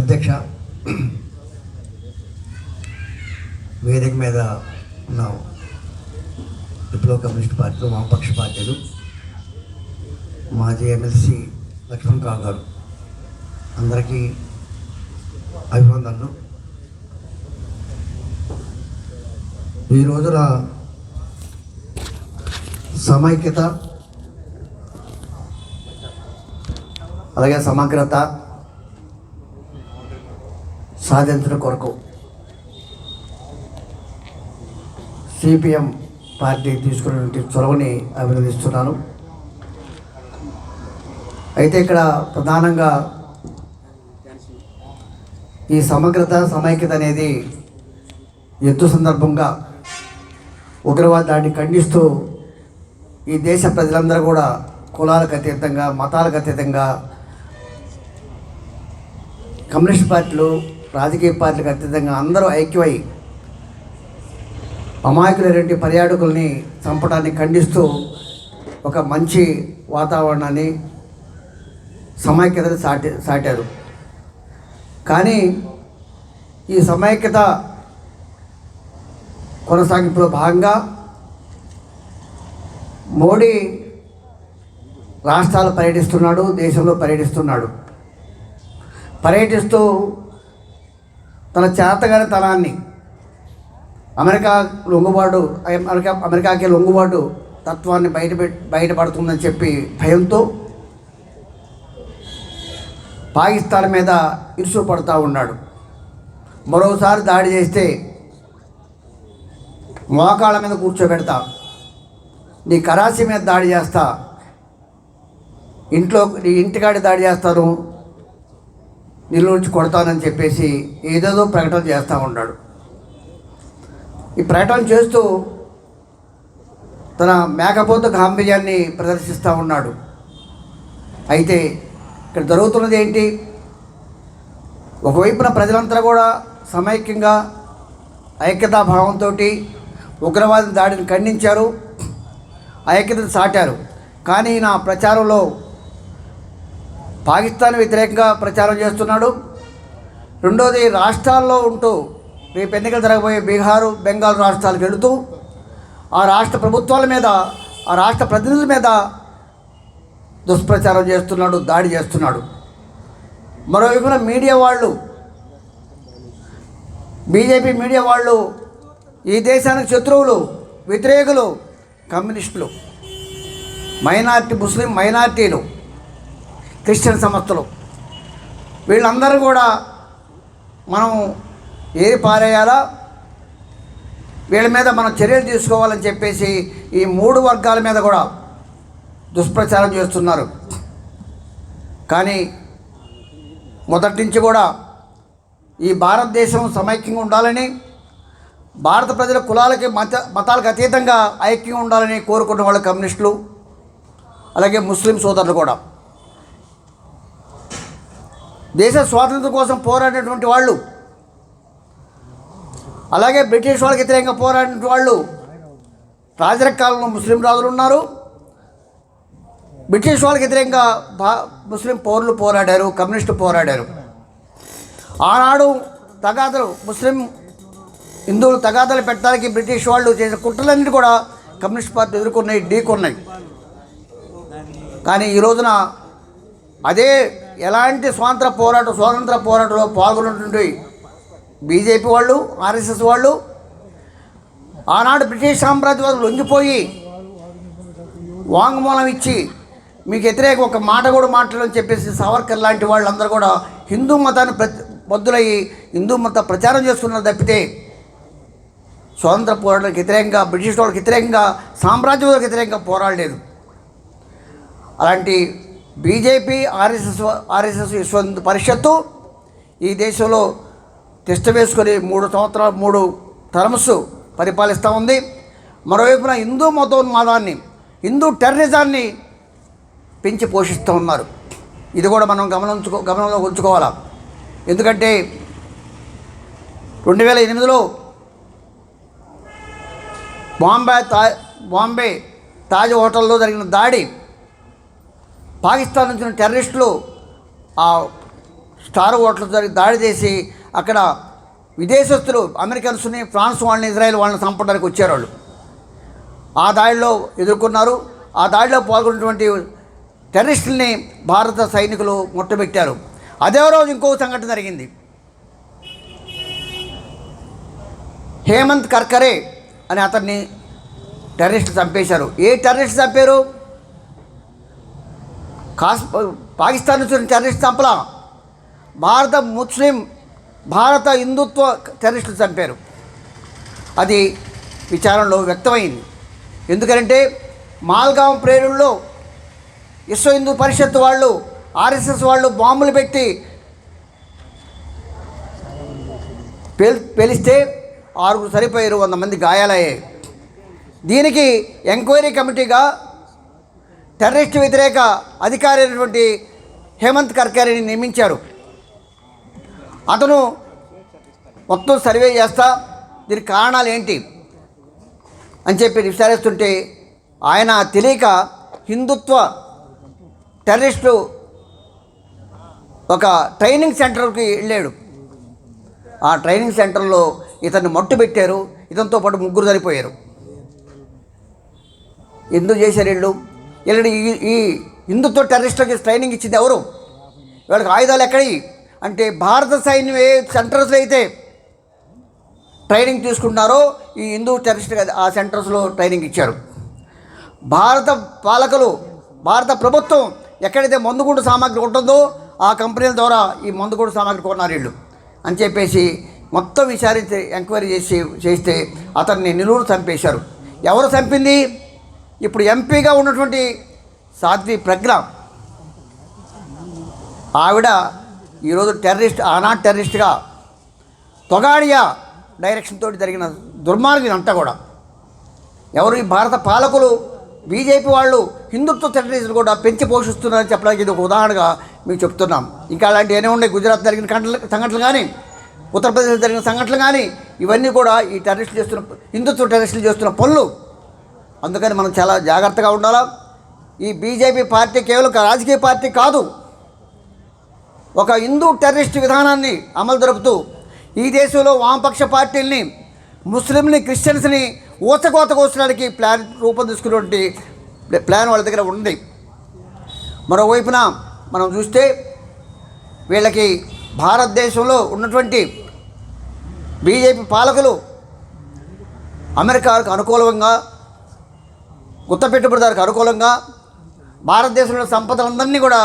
అధ్యక్ష వేదిక మీద ఉన్న. విప్లవ కమ్యూనిస్ట్ పార్టీలు వామపక్ష పార్టీలు. మాజీ ఎమ్మెల్సీ లక్ష్మణ్ రావు గారు. అందరికీ అభివందనలు. ఈ రోజున సమైక్యత అలాగే సమగ్రత సాధించడం కొరకు సిపిఎం పార్టీ తీసుకున్నటువంటి చొరవని అభినందిస్తున్నాను. అయితే ఇక్కడ ప్రధానంగా ఈ సమగ్రత సమైక్యత అనేది యుద్ధ సందర్భంగా ఉగ్రవాద దాడిని ఖండిస్తూ ఈ దేశ ప్రజలందరూ కూడా కులాలకు అతీతంగా మతాలకు అతీతంగా కమ్యూనిస్ట్ పార్టీలు రాజకీయ పార్టీలకు అత్యధికంగా అందరూ ఐక్యమై అమాయకులైనటువంటి పర్యాటకుల్ని చంపడాన్ని ఖండిస్తూ ఒక మంచి వాతావరణాన్ని సమైక్యతను సాటి సాటారు. కానీ ఈ సమైక్యత కొనసాగింపులో భాగంగా మోడీ రాష్ట్రాలు పర్యటిస్తున్నాడు దేశంలో పర్యటిస్తున్నాడు. పర్యటిస్తూ తన చేతగాని తనాన్ని అమెరికా లొంగుబాటు అమెరికా అమెరికాకి లొంగుబాటు తత్వాన్ని బయట బయటపడుతుందని చెప్పి భయంతో పాకిస్తాన్ మీద ఇరుసు పడుతూ ఉన్నాడు. మరోసారి దాడి చేస్తే మోకాళ్ళ మీద కూర్చోబెడతా నీ కరాచీ మీద దాడి చేస్తా ఇంట్లో నీ ఇంటికాడి దాడి చేస్తాను నిలువుంచి నుంచి కొడతానని చెప్పేసి ఏదేదో ప్రకటన చేస్తూ ఉన్నాడు. ఈ ప్రకటన చేస్తూ తన మేకపోత గాంభీర్యాన్ని ప్రదర్శిస్తూ ఉన్నాడు. అయితే ఇక్కడ జరుగుతున్నది ఏంటి? ఒకవైపున ప్రజలంతా కూడా సమైక్యంగా ఐక్యతా భావంతో ఉగ్రవాద దాడిని ఖండించారు ఐక్యతను సాటారు. కానీ నా ప్రచారంలో పాకిస్తాన్ వ్యతిరేకంగా ప్రచారం చేస్తున్నాడు. రెండోది రాష్ట్రాల్లో ఉంటూ రేపు ఎన్నికలు జరగబోయే బీహారు బెంగాల్ రాష్ట్రాలకు వెళుతూ ఆ రాష్ట్ర ప్రభుత్వాల మీద ఆ రాష్ట్ర ప్రతినిధుల మీద దుష్ప్రచారం చేస్తున్నాడు దాడి చేస్తున్నాడు. మరోవైపున మీడియా వాళ్ళు బీజేపీ మీడియా వాళ్ళు ఈ దేశానికి శత్రువులు వ్యతిరేకులు కమ్యూనిస్టులు మైనార్టీ ముస్లిం మైనార్టీలు క్రిస్టియన్ సంస్థలు. వీళ్ళందరూ కూడా మనం ఏరి పారేయాలా? వీళ్ళ మీద మనం చర్యలు తీసుకోవాలని చెప్పేసి ఈ మూడు వర్గాల మీద కూడా దుష్ప్రచారం చేస్తున్నారు. కానీ మొదటి నుంచి కూడా ఈ భారతదేశం సమైక్యంగా ఉండాలని భారత ప్రజల కులాలకి మత మతాలకు అతీతంగా ఐక్యంగా ఉండాలని కోరుకున్న వాళ్ళు కమ్యూనిస్టులు అలాగే ముస్లిం సోదరులు కూడా. దేశ స్వాతంత్రం కోసం పోరాడినటువంటి వాళ్ళు. అలాగే బ్రిటిష్ వాళ్ళకి వ్యతిరేకంగా పోరాడిన వాళ్ళు. రాజరక కాలంలో ముస్లిం రాజులు ఉన్నారు. బ్రిటిష్ వాళ్ళకి వ్యతిరేకంగా భా ముస్లిం పౌరులు పోరాడారు కమ్యూనిస్టు పోరాడారు. ఆనాడు తగాదలు ముస్లిం హిందువులు తగాదలు పెట్టడానికి బ్రిటిష్ వాళ్ళు చేసిన కుట్రలన్నీ కూడా కమ్యూనిస్ట్ పార్టీ ఎదుర్కొన్నాయి ఢీకొన్నాయి. కానీ ఈ రోజున అదే ఎలాంటి స్వాతంత్ర పోరాటం స్వాతంత్ర పోరాటంలో పాల్గొన్నటువంటి బీజేపీ వాళ్ళు ఆర్ఎస్ఎస్ వాళ్ళు ఆనాడు బ్రిటిష్ సామ్రాజ్యవాదులు లొంగిపోయి వాంగ్మూలం ఇచ్చి మీకు వ్యతిరేక ఒక మాట కూడా మాట్లాడని చెప్పేసి సావర్కర్ లాంటి వాళ్ళందరూ కూడా హిందూ మతాన్ని ప్రతి బద్దులయ్యి హిందూ మత ప్రచారం చేస్తున్నారు తప్పితే స్వాతంత్ర పోరాటానికి వ్యతిరేకంగా బ్రిటిష్ వాళ్ళకి వ్యతిరేకంగా సామ్రాజ్యవాదులకు వ్యతిరేకంగా పోరాడలేదు. అలాంటి బీజేపీ ఆర్ఎస్ఎస్ ఆర్ఎస్ఎస్ విశ్వ పరిషత్తు ఈ దేశంలో తిష్ట వేసుకొని మూడు సంవత్సరాలు మూడు టర్మ్స్ పరిపాలిస్తూ ఉంది. మరోవైపున హిందూ మతోన్మాదాన్ని హిందూ టెర్రరిజాన్ని పెంచి పోషిస్తూ ఉన్నారు. ఇది కూడా మనం గమనించుకో గమనంలో ఉంచుకోవాలా? ఎందుకంటే రెండు వేల ఎనిమిదిలో బాంబే తా బాంబే తాజ్ హోటల్లో జరిగిన దాడి పాకిస్తాన్ నుంచి టెర్రరిస్టులు ఆ స్టార్ హోటల్ జరిగి దాడి చేసి అక్కడ విదేశస్తులు అమెరికన్స్ని ఫ్రాన్స్ వాళ్ళని ఇజ్రాయెల్ వాళ్ళని చంపడానికి వచ్చారు వాళ్ళు ఆ దాడిలో ఎదుర్కొన్నారు. ఆ దాడిలో పాల్గొన్నటువంటి టెర్రరిస్టుల్ని భారత సైనికులు ముట్టబెట్టారు అదే రోజు ఇంకో సంఘటన జరిగింది. హేమంత్ కర్కరే అని అతన్ని టెర్రరిస్ట్ చంపేశారు. ఏ టెర్రరిస్ట్ చంపారు? కాస్ పాకిస్తాన్ నుంచి టెర్రరిస్ట్ చంపలా. భారత ముస్లిం భారత హిందుత్వ టెర్రరిస్టులు చంపారు. అది విచారణలో వ్యక్తమైంది. ఎందుకంటే మాల్గాం ప్రేరుల్లో విశ్వ హిందూ పరిషత్ వాళ్ళు ఆర్ఎస్ఎస్ వాళ్ళు బాంబులు పెట్టి పేల్ పేలిస్తే ఆరుగురు సరిపోయారు వంద మంది గాయాలయ్యాయి. దీనికి ఎంక్వైరీ కమిటీగా టెర్రరిస్ట్ వ్యతిరేక అధికారి అయినటువంటి హేమంత్ కర్కారిని నియమించారు. అతను మొత్తం సర్వే చేస్తా దీనికి కారణాలు ఏంటి అని చెప్పి విచారిస్తుంటే ఆయన తెలియక హిందుత్వ టెర్రరిస్టు ఒక ట్రైనింగ్ సెంటర్కి వెళ్ళాడు. ఆ ట్రైనింగ్ సెంటర్లో ఇతన్ని మట్టు పెట్టారు ఇతనితో పాటు ముగ్గురు చనిపోయారు. ఎందుకు చేశారు వీళ్ళు? వీళ్ళని ఈ ఈ హిందుత్వ టెర్రరిస్టులకి ట్రైనింగ్ ఇచ్చింది ఎవరు? వీళ్ళకి ఆయుధాలు ఎక్కడి అంటే భారత సైన్యం ఏ సెంటర్స్లో అయితే ట్రైనింగ్ తీసుకుంటున్నారో ఈ హిందూ టెర్రరిస్ట్ ఆ సెంటర్స్లో ట్రైనింగ్ ఇచ్చారు. భారత పాలకులు భారత ప్రభుత్వం ఎక్కడైతే మందుగుండు సామాగ్రి ఉంటుందో ఆ కంపెనీల ద్వారా ఈ మందుగుండు సామాగ్రి కొన్నారు వీళ్ళు. అని చెప్పేసి మొత్తం విచారించి ఎంక్వైరీ చేసి చేస్తే అతన్ని నిలువురు చంపేశారు. ఎవరు చంపింది? ఇప్పుడు ఎంపీగా ఉన్నటువంటి సాధ్వి ప్రజ్ఞ ఆవిడ ఈరోజు టెర్రరిస్ట్ ఆనాడు టెర్రరిస్ట్గా తొగాడియా డైరెక్షన్ తోటి జరిగిన దుర్మార్గం అంతా కూడా. ఎవరు ఈ భారత పాలకులు బీజేపీ వాళ్ళు హిందుత్వ టెర్రరిస్టులు కూడా పెంచి పోషిస్తున్నారని చెప్పడానికి ఇది ఒక ఉదాహరణగా మేము చెప్తున్నాం. ఇంకా అలాంటి ఏమైనా ఉన్నాయి గుజరాత్ జరిగిన సంఘటనలు కానీ ఉత్తరప్రదేశ్ జరిగిన సంఘటనలు కానీ ఇవన్నీ కూడా ఈ టెర్రరిస్టులు చేస్తున్న హిందుత్వ టెర్రరిస్టులు చేస్తున్న పనులు అందుకని మనం చాలా జాగ్రత్తగా ఉండాలా. ఈ బీజేపీ పార్టీ కేవలం రాజకీయ పార్టీ కాదు. ఒక హిందూ టెర్రరిస్ట్ విధానాన్ని అమలు జరుపుతూ ఈ దేశంలో వామపక్ష పార్టీల్ని ముస్లింని క్రిస్టియన్స్ని ఊచకోత కోసడానికి ప్లాన్ రూపొందించుకున్నటువంటి ప్లాన్ వాళ్ళ దగ్గర ఉంది. మరోవైపున మనం చూస్తే వీళ్ళకి భారతదేశంలో ఉన్నటువంటి బీజేపీ పాలకులు అమెరికాకు అనుకూలంగా గుత్త పెట్టుబడిదారికి అనుకూలంగా భారతదేశంలో సంపదలందరినీ కూడా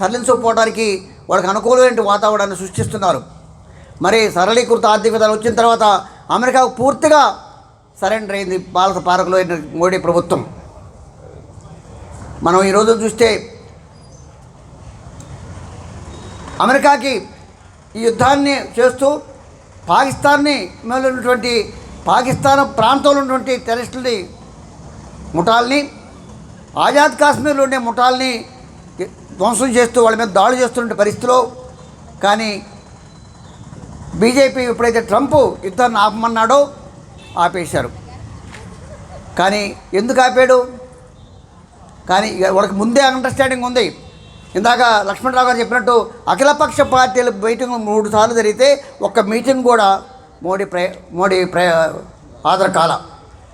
తరలించుకుపోవడానికి వాళ్ళకి అనుకూలమైన వాతావరణాన్ని సృష్టిస్తున్నారు. మరి సరళీకృత ఆర్థిక విధానం వచ్చిన తర్వాత అమెరికాకు పూర్తిగా సరెండర్ అయింది భారత పాలకులు అయిన మోడీ ప్రభుత్వం. మనం ఈరోజు చూస్తే అమెరికాకి ఈ యుద్ధాన్ని చేస్తూ పాకిస్తాన్ని మేలున్నటువంటి ఉన్నటువంటి పాకిస్తాన్ ప్రాంతంలో ఉన్నటువంటి టెరిస్టుల్ని ముఠాల్ని ఆజాద్ కాశ్మీర్లో ఉండే ముఠాల్ని ధ్వంసం చేస్తూ వాళ్ళ మీద దాడులు చేస్తున్న పరిస్థితిలో కానీ బీజేపీ ఎప్పుడైతే ట్రంప్ యుద్ధాన్ని ఆపమన్నాడో ఆపేశారు. కానీ ఎందుకు ఆపాడు? కానీ వాళ్ళకి ముందే అండర్స్టాండింగ్ ఉంది. ఇందాక లక్ష్మణరావు గారు చెప్పినట్టు అఖిలపక్ష పార్టీల మీటింగ్ మూడు సార్లు జరిగితే ఒక్క మీటింగ్ కూడా మోడీ ప్ర మోడీ ప్ర ఆధార కాల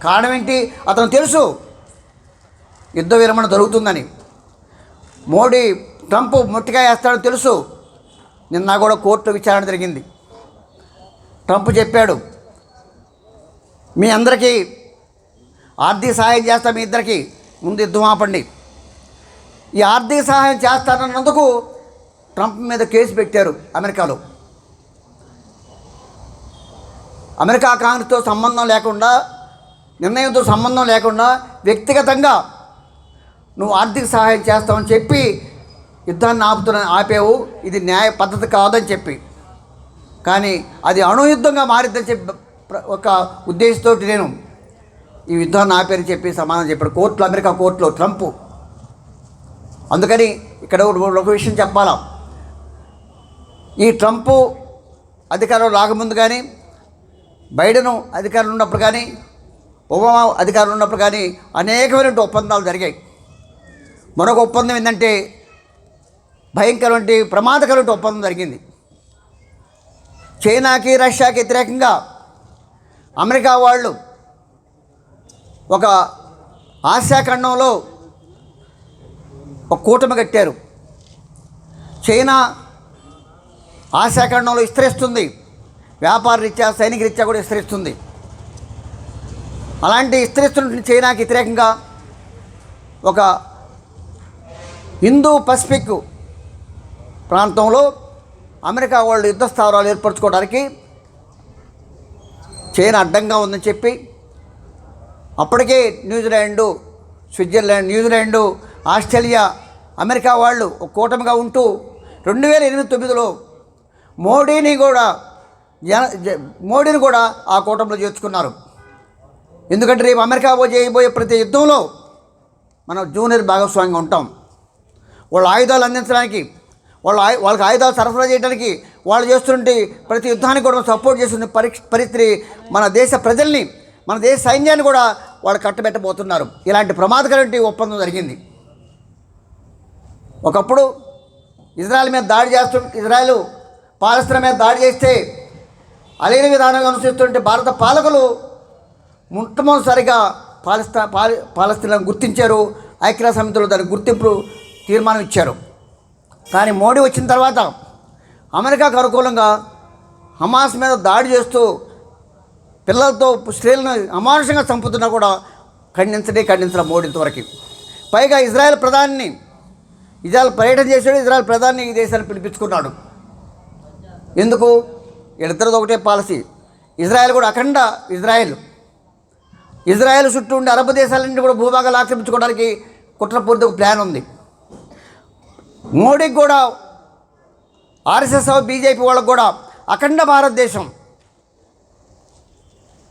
కారణం ఏంటి? అతను తెలుసు. యుద్ధ విరమణ జరుగుతుందని. మోడీ ట్రంప్ ముట్టిగా వేస్తాడని తెలుసు. నిన్న కూడా కోర్టు విచారణ జరిగింది. ట్రంప్ చెప్పాడు మీ అందరికీ ఆర్థిక సహాయం చేస్తా మీ ఇద్దరికి ముందు యుద్ధం ఆపండి. ఈ ఆర్థిక సహాయం చేస్తానన్నందుకు ట్రంప్ మీద కేసు పెట్టారు అమెరికాలో. అమెరికా కాంగ్రెస్తో సంబంధం లేకుండా నిర్ణయంతో సంబంధం లేకుండా వ్యక్తిగతంగా నువ్వు ఆర్థిక సహాయం చేస్తావని చెప్పి యుద్ధాన్ని ఆపుతున్న ఆపేవు. ఇది న్యాయ పద్ధతి కాదని చెప్పి. కానీ అది అణుయుద్ధంగా మారిద్దని చెప్పి ఒక ఉద్దేశంతో నేను ఈ యుద్ధాన్ని ఆపేరని చెప్పి సమాధానం చెప్పాడు. కోర్టులో అమెరికా కోర్టులో ట్రంప్. అందుకని ఇక్కడ ఒక- విషయం చెప్పాలా? ఈ ట్రంప్ అధికారం రాకముందు కానీ బైడెన్ అధికారంలో ఉన్నప్పుడు కానీ ఒబామా అధికారంలో ఉన్నప్పుడు కానీ అనేకమైన ఒప్పందాలు జరిగాయి. మరొక ఒప్పందం ఏంటంటే భయంకరమైన ప్రమాదకరమైన ఒప్పందం జరిగింది. చైనాకి రష్యాకి వ్యతిరేకంగా అమెరికా వాళ్ళు ఒక ఆసియా ఖండంలో ఒక కూటమి కట్టారు. చైనా ఆసియా ఖండంలో విస్తరిస్తుంది. వ్యాపార రీత్యా సైనిక రీత్యా కూడా విస్తరిస్తుంది. అలాంటి విస్తరిస్తున్న చైనాకి వ్యతిరేకంగా ఒక హిందూ పసిఫిక్ ప్రాంతంలో అమెరికా వాళ్ళు యుద్ధ స్థావరాలు ఏర్పరచుకోవడానికి చైనా అడ్డంగా ఉందని చెప్పి అప్పటికే New Zealand Switzerland New Zealand Australia America వాళ్ళు ఒక కూటమిగా ఉంటూ రెండు వేల ఎనిమిది తొమ్మిదిలో మోడీని కూడా జన జ- మోడీని కూడా ఆ కూటమిలో చేర్చుకున్నారు. ఎందుకంటే రేపు అమెరికా చేయబోయే ప్రతి యుద్ధంలో మనం జూనియర్ భాగస్వామ్యంగా ఉంటాం. వాళ్ళ ఆయుధాలు అందించడానికి వాళ్ళ ఆయు వాళ్ళకి ఆయుధాలు సరఫరా చేయడానికి వాళ్ళు చేస్తుంటే ప్రతి యుద్ధానికి కూడా సపోర్ట్ చేస్తున్న పరీక్ష పరిస్థితి మన దేశ ప్రజల్ని మన దేశ సైన్యాన్ని కూడా వాళ్ళు కట్టబెట్టబోతున్నారు. ఇలాంటి ప్రమాదకరమైన ఒప్పందం జరిగింది. ఒకప్పుడు ఇజ్రాయెల్ మీద దాడి చేస్తు ఇజ్రాయెల్ పాలస్తీన మీద దాడి చేస్తే అలేని విధానంగా అనుసరిస్తుంటే భారత పాలకులు మొట్టమొదటిసారిగా పాలస్తా పాలి పాలస్తీనాను గుర్తించారు. ఐక్యరాజ్య సమితిలో దాని గుర్తింపు తీర్మానం ఇచ్చారు కానీ మోడీ వచ్చిన తర్వాత అమెరికాకు అనుకూలంగా హమాస్ మీద దాడి చేస్తూ పిల్లలతో స్త్రీలను అమానుషంగా చంపుతున్నా కూడా ఖండించడే ఖండించడం మోడీ ఇంతవరకు. పైగా ఇజ్రాయెల్ ప్రధానిని ఇజ్రాయెల్ పర్యటన చేశాడు ఇజ్రాయెల్ ప్రధాని ఈ దేశాన్ని పిలిపించుకున్నాడు. ఎందుకు? ఇద్దరిది ఒకటే పాలసీ. ఇజ్రాయెల్ కూడా అఖండ ఇజ్రాయెల్. ఇజ్రాయెల్ చుట్టూ ఉండే అరబ్ దేశాల నుండి కూడా భూభాగాలు ఆక్రమించుకోవడానికి కుట్రపూర్తి ప్లాన్ ఉంది. మోడీకి కూడా ఆర్ఎస్ఎస్ బీజేపీ వాళ్ళకు కూడా అఖండ భారతదేశం.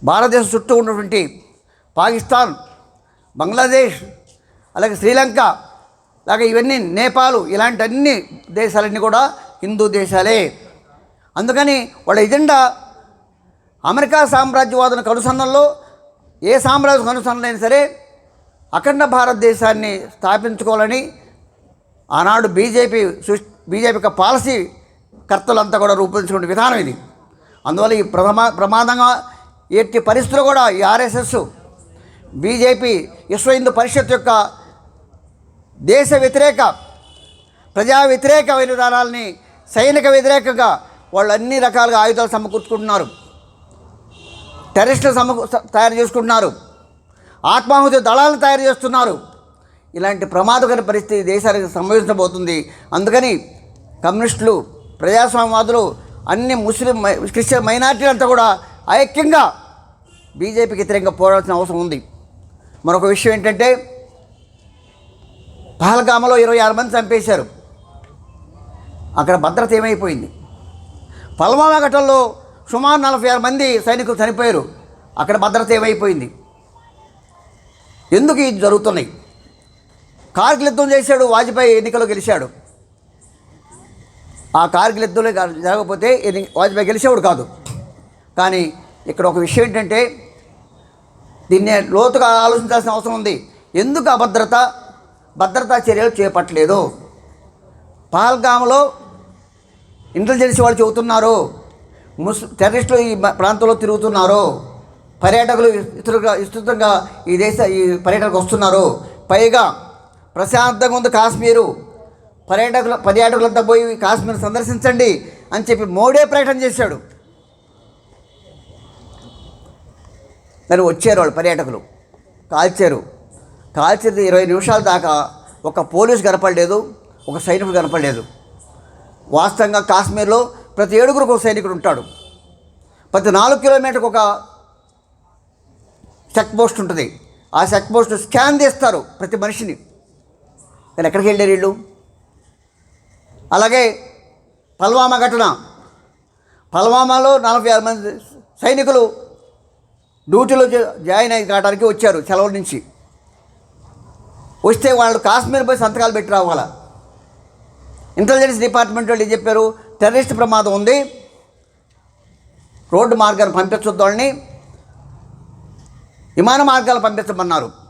భారతదేశం చుట్టూ ఉన్నటువంటి పాకిస్తాన్ బంగ్లాదేశ్ అలాగే శ్రీలంక అలాగే ఇవన్నీ నేపాల్ ఇలాంటి అన్ని దేశాలన్నీ కూడా హిందూ దేశాలే. అందుకని వాళ్ళ ఎజెండా అమెరికా సామ్రాజ్యవాదానికి అనుసంధానంలో ఏ సామ్రాజ్యం అనుసంధానం అయినా సరే అఖండ భారతదేశాన్ని స్థాపించుకోవాలని ఆనాడు బీజేపీ బీజేపీ యొక్క పాలసీ కర్తలంతా కూడా రూపొందించుకునే విధానం ఇది. అందువల్ల ఈ ప్రమా ప్రమాదంగా ఎట్టి పరిస్థితులు కూడా ఈ ఆర్ఎస్ఎస్ బీజేపీ విశ్వ హిందూ పరిషత్ యొక్క దేశ వ్యతిరేక ప్రజా వ్యతిరేక విధానాలని సైనిక వ్యతిరేకంగా వాళ్ళు అన్ని రకాలుగా ఆయుధాలు సమకూర్చుకుంటున్నారు. టెర్రరిస్టులు సమకూ తయారు చేసుకుంటున్నారు. ఆత్మాహుతి దళాలను తయారు చేస్తున్నారు. ఇలాంటి ప్రమాదకర పరిస్థితి దేశానికి సంభవించబోతుంది. అందుకని కమ్యూనిస్టులు ప్రజాస్వామ్యవాదులు అన్ని ముస్లిం క్రిస్టియన్ మైనార్టీలు అంతా కూడా ఐక్యంగా బీజేపీకి వ్యతిరేకంగా పోరాడాల్సిన అవసరం ఉంది. మరొక విషయం ఏంటంటే పహల్గామలో ఇరవై ఆరు మంది చంపేశారు. అక్కడ భద్రత ఏమైపోయింది? పల్వామా ఘటనలో సుమారు నలభై ఆరు మంది సైనికులు చనిపోయారు. అక్కడ భద్రత ఏమైపోయింది? ఎందుకు ఇది జరుగుతున్నాయి? కార్గిల్ యుద్ధం చేశాడు వాజ్పేయి ఎన్నికల్లో గెలిచాడు. ఆ కార్గిల్ యుద్ధంలో జరగకపోతే ఎన్ని- వాజ్పేయి గెలిచేవాడు కాదు. కానీ ఇక్కడ ఒక విషయం ఏంటంటే దీన్ని లోతుగా ఆలోచించాల్సిన అవసరం ఉంది. ఎందుకు అభద్రత భద్రతా చర్యలు చేపట్టలేదు? పహల్గామ్లో ఇంటెలిజెన్స్ వాళ్ళు చెబుతున్నారు ముస్ టెర్రరిస్టులు ఈ ప్రాంతంలో తిరుగుతున్నారు పర్యాటకులు విస్తృతంగా విస్తృతంగా ఈ దేశ ఈ పర్యటనకు వస్తున్నారు. పైగా ప్రశాంతంగా ఉంది కాశ్మీరు. పర్యాటకుల పర్యాటకులంతా పోయి కాశ్మీర్ సందర్శించండి అని చెప్పి మోడే ప్రకటన చేశాడు. మరి వచ్చారు వాళ్ళు పర్యాటకులు. కాల్చారు. కాల్చేది ఇరవై నిమిషాల దాకా ఒక పోలీసు కనపడలేదు ఒక సైనికుడు కనపడలేదు. వాస్తవంగా కాశ్మీర్లో ప్రతి ఏడుగురికి ఒక సైనికుడు ఉంటాడు. ప్రతి నాలుగు కిలోమీటర్కి ఒక చెక్ పోస్ట్ ఉంటుంది. ఆ చెక్ పోస్ట్ స్కాన్ చేస్తారు ప్రతి మనిషిని. వీళ్ళు ఎక్కడికి వెళ్ళారు వీళ్ళు? అలాగే పల్వామా ఘటన. పల్వామాలో నలభై ఆరు మంది సైనికులు డ్యూటీలో జాయిన్ అయ్యి కావడానికి వచ్చారు సెలవు నుంచి. వస్తే వాళ్ళు కాశ్మీర్ పోయి సంతకాలు పెట్టి రావాలా. ఇంటెలిజెన్స్ డిపార్ట్మెంట్ వాళ్ళు ఏం చెప్పారు? టెర్రరిస్ట్ ప్రమాదం ఉంది. రోడ్డు మార్గాన్ని పంపించొద్దు వాళ్ళని విమాన మార్గాలు పంపించమన్నారు.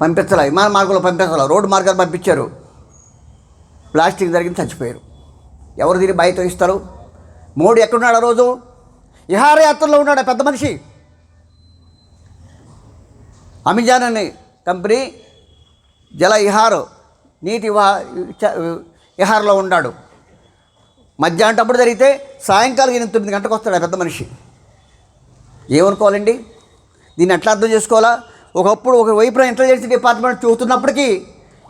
పంపించాల విమాన మార్గంలో పంపించాల రోడ్డు మార్గాలు పంపించారు. ప్లాస్టిక్ జరిగింది చచ్చిపోయారు. ఎవరు దీన్ని బయట ఇస్తారు? మోడీ ఎక్కడున్నాడు ఆ రోజు? విహారయాత్రలో ఉన్నాడు పెద్ద మనిషి? అమెజాన్ అనే కంపెనీ జల విహార్ నీటి వా- విహార్లో ఉన్నాడు. మధ్యాహ్నం జరిగితే సాయంకాలం ఎనిమిది తొమ్మిది గంటలకు వస్తాడు పెద్ద మనిషి. ఏమనుకోవాలండి? దీన్ని ఎట్లా అర్థం చేసుకోవాలా? ఒకప్పుడు ఒక వైపున ఇంటెలిజెన్స్ డిపార్ట్మెంట్ చూస్తున్నప్పటికీ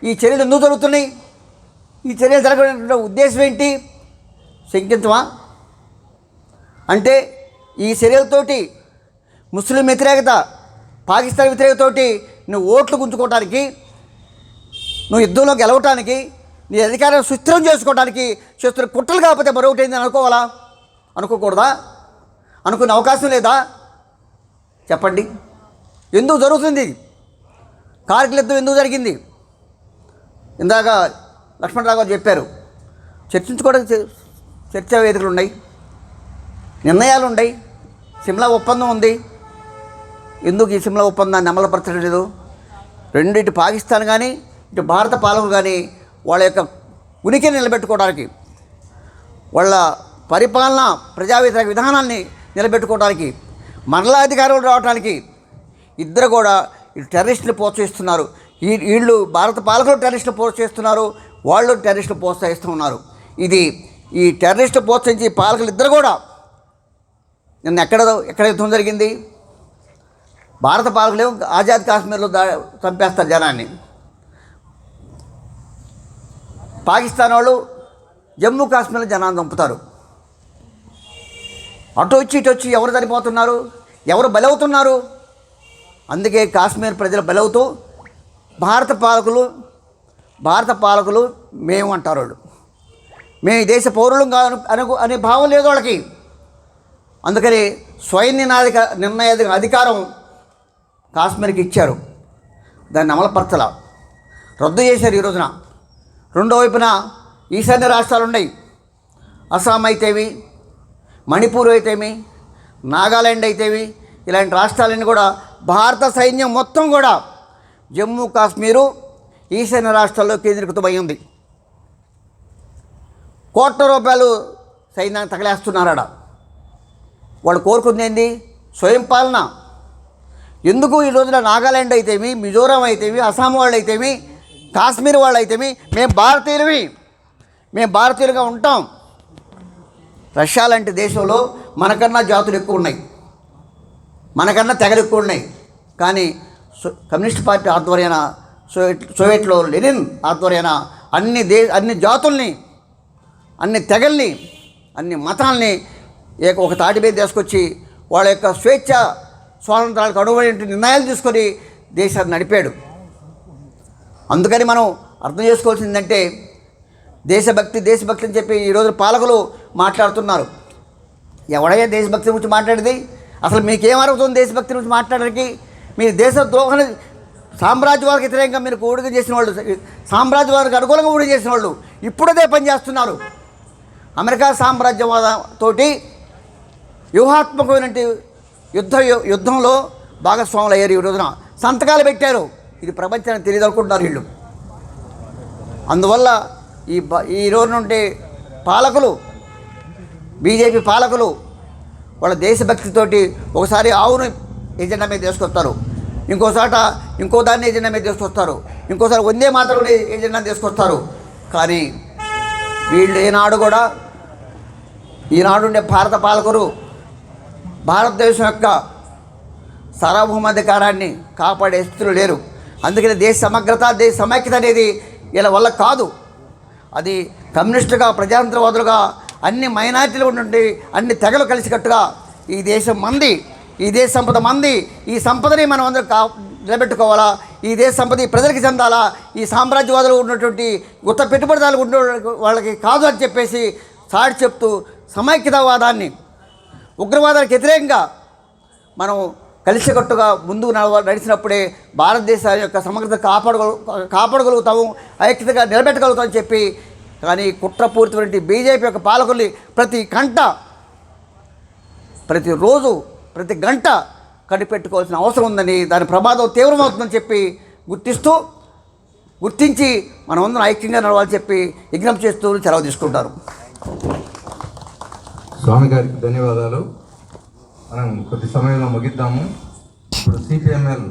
ఈ చర్యలు ఎందుకు జరుగుతున్నాయి? ఈ చర్యలు జరగడం ఉద్దేశం ఏంటి? శంకించమా? అంటే ఈ చర్యలతోటి ముస్లిం వ్యతిరేకత పాకిస్తాన్ వ్యతిరేకతతోటి నువ్వు ఓట్లు గుంజుకోవడానికి నువ్వు యుద్ధంలో గెలవటానికి నీ అధికారం సుస్థిరం చేసుకోవడానికి చేస్తున్న కుట్రలు కాకపోతే మరొకటి ఏందని అనుకోవాలా? అనుకోకూడదా? అనుకునే అవకాశం లేదా? చెప్పండి. ఎందుకు జరుగుతుంది? కార్గిల్ యుద్ధం ఎందుకు జరిగింది? ఇందాక లక్ష్మణరావు గారు చెప్పారు చర్చించుకోవడానికి చర్చా వేదికలు ఉన్నాయి నిర్ణయాలు ఉన్నాయి సిమ్లా ఒప్పందం ఉంది. ఎందుకు ఈ సిమ్లా ఒప్పందాన్ని అమలుపరచడం లేదు? రెండు ఇటు పాకిస్తాన్ కానీ ఇటు భారత పాలకులు కానీ వాళ్ళ యొక్క ఉనికిని నిలబెట్టుకోవడానికి వాళ్ళ పరిపాలన ప్రజా వ్యతిరేక విధానాన్ని నిలబెట్టుకోవడానికి మరలా అధికారులు రావడానికి ఇద్దరు కూడా ఈ టెర్రరిస్టులు ప్రోత్సహిస్తున్నారు. ఈ వీళ్ళు భారత పాలకులు టెర్రరిస్టులు ప్రోత్సహిస్తున్నారు వాళ్ళు టెర్రరిస్టులు ప్రోత్సహిస్తూ ఉన్నారు. ఇది ఈ టెర్రరిస్టు ప్రోత్సహించి పాలకులు ఇద్దరు కూడా. నిన్న ఎక్కడ ఎక్కడ యుద్ధం జరిగింది? భారత పాలకులేమో ఆజాద్ కాశ్మీర్లో దా చంపేస్తారు జనాన్ని. పాకిస్తాన్ వాళ్ళు జమ్మూ కాశ్మీర్లో జనాన్ని చంపుతారు. అటు వచ్చి ఇటు వచ్చి ఎవరు చనిపోతున్నారు? ఎవరు బలవుతున్నారు? అందుకే కాశ్మీర్ ప్రజలు బలవుతూ భారత పాలకులు భారత పాలకులు మేము అంటారు వాళ్ళు. మేము ఈ దేశ పౌరులం కాదు అనుకు అనే భావం లేదు వాళ్ళకి. అందుకని స్వయం నినాధిక నిర్ణయ అధికారం కాశ్మీర్కి ఇచ్చారు. దాన్ని అమలుపరచల. రద్దు చేశారు ఈ రోజున. రెండో వైపున ఈశాన్య రాష్ట్రాలు ఉన్నాయి. అస్సాం అయితేవి మణిపూర్ అయితేమి నాగాలాండ్ అయితేవి ఇలాంటి రాష్ట్రాలన్నీ కూడా భారత సైన్యం మొత్తం కూడా జమ్మూ కాశ్మీరు ఈశాన్య రాష్ట్రాల్లో కేంద్రీకృతమై ఉంది. కోట్ల రూపాయలు సైన్యాన్ని తగలేస్తున్నారాడ వాళ్ళు కోరుకుంది ఏంది? స్వయం పాలన. ఎందుకు ఈ రోజున నాగాలాండ్ అయితేమి మిజోరాం అయితేమి అస్సాం వాళ్ళు అయితేమి కాశ్మీర్ వాళ్ళు అయితేమి మేము భారతీయులవి మేము భారతీయులుగా ఉంటాం. రష్యా లాంటి దేశంలో మనకన్నా జాతులు ఎక్కువ ఉన్నాయి. మనకన్నా తెగలు ఎక్కువ ఉన్నాయి. కానీ సో కమ్యూనిస్ట్ పార్టీ ఆధ్వర్యాన సోవియట్ సోవియట్లో లెనిన్ ఆధ్వర్యాన అన్ని దే అన్ని జాతుల్ని అన్ని తెగల్ని అన్ని మతాల్ని ఏక ఒక తాటి మీద తీసుకొచ్చి వాళ్ళ యొక్క స్వేచ్ఛ స్వాతంత్రాలకు అనువైన నిర్ణయాలు తీసుకొని దేశాన్ని నడిపాడు. అందుకని మనం అర్థం చేసుకోవాల్సిందంటే దేశభక్తి దేశభక్తి అని చెప్పి ఈరోజు పాలకులు మాట్లాడుతున్నారు. ఎవడయ్యా దేశభక్తి గురించి మాట్లాడేది? అసలు మీకేం అరుగుతుంది దేశభక్తి గురించి మాట్లాడడానికి? మీ దేశ ద్రోహణ సామ్రాజ్యవాదకు వ్యతిరేకంగా మీరు ఊడిక చేసిన వాళ్ళు సామ్రాజ్యవాదానికి అనుకూలంగా ఊడిక చేసిన వాళ్ళు ఇప్పుడు అదే పని చేస్తున్నారు. అమెరికా సామ్రాజ్యవాదంతోటి వ్యూహాత్మకమైన యుద్ధ యుద్ధంలో భాగస్వాములు అయ్యారు ఈ రోజున. సంతకాలు పెట్టారు. ఇది ప్రపంచానికి తెలియదనుకుంటున్నారు వీళ్ళు. అందువల్ల ఈ బ ఈ రోజు నుండి పాలకులు బీజేపీ పాలకులు వాళ్ళ దేశభక్తితోటి ఒకసారి ఆవును ఎజెండా మీద తీసుకొస్తారు. ఇంకోసాట ఇంకో దాన్ని ఎజెండా మీద తీసుకొస్తారు. ఇంకోసారి వందే మాత్రం ఎజెండా తీసుకొస్తారు. కానీ వీళ్ళు ఈనాడు కూడా ఈనాడు ఉండే భారత పాలకులు భారతదేశం యొక్క సార్వభౌమాధికారాన్ని కాపాడే స్థితిలో లేరు. అందుకని దేశ సమగ్రత దేశ సమైక్యత అనేది వీళ్ళ వల్ల కాదు. అది కమ్యూనిస్టుగా ప్రజాతంత్రవాదులుగా అన్ని మైనార్టీలు ఉండి అన్ని తెగలు కలిసికట్టుగా ఈ దేశం మంది ఈ దేశ సంపద మంది ఈ సంపదని మనం అందరూ కా నిలబెట్టుకోవాలా? ఈ దేశ సంపద ఈ ప్రజలకి చెందాలా? ఈ సామ్రాజ్యవాదులు ఉన్నటువంటి ఉత్త పెట్టుబడిదారులు ఉండే వాళ్ళకి కాదు అని చెప్పేసి సాటి చెప్తూ సమైక్యతావాదాన్ని ఉగ్రవాదానికి వ్యతిరేకంగా మనం కలిసికట్టుగా ముందుకు నడవ నడిచినప్పుడే భారతదేశం యొక్క సమగ్రత కాపాడగల కాపాడగలుగుతాము ఐక్యతగా నిలబెట్టగలుగుతామని చెప్పి కానీ కుట్రపూరితమైన బీజేపీ యొక్క పాలకుల్ని ప్రతి కంట ప్రతిరోజు ప్రతి గంట కనిపెట్టుకోవాల్సిన అవసరం ఉందని దాని ప్రమాదం తీవ్రమవుతుందని చెప్పి గుర్తిస్తూ గుర్తించి మనమందరం ఐక్యంగా నడవాలని చెప్పి విజ్ఞప్తి చేస్తూ సెలవు తీసుకుంటారు. స్వామి గారికి ధన్యవాదాలు. మనం కొద్ది సమయంలో ముగిద్దాము. ఇప్పుడు సిపిఎంఎల్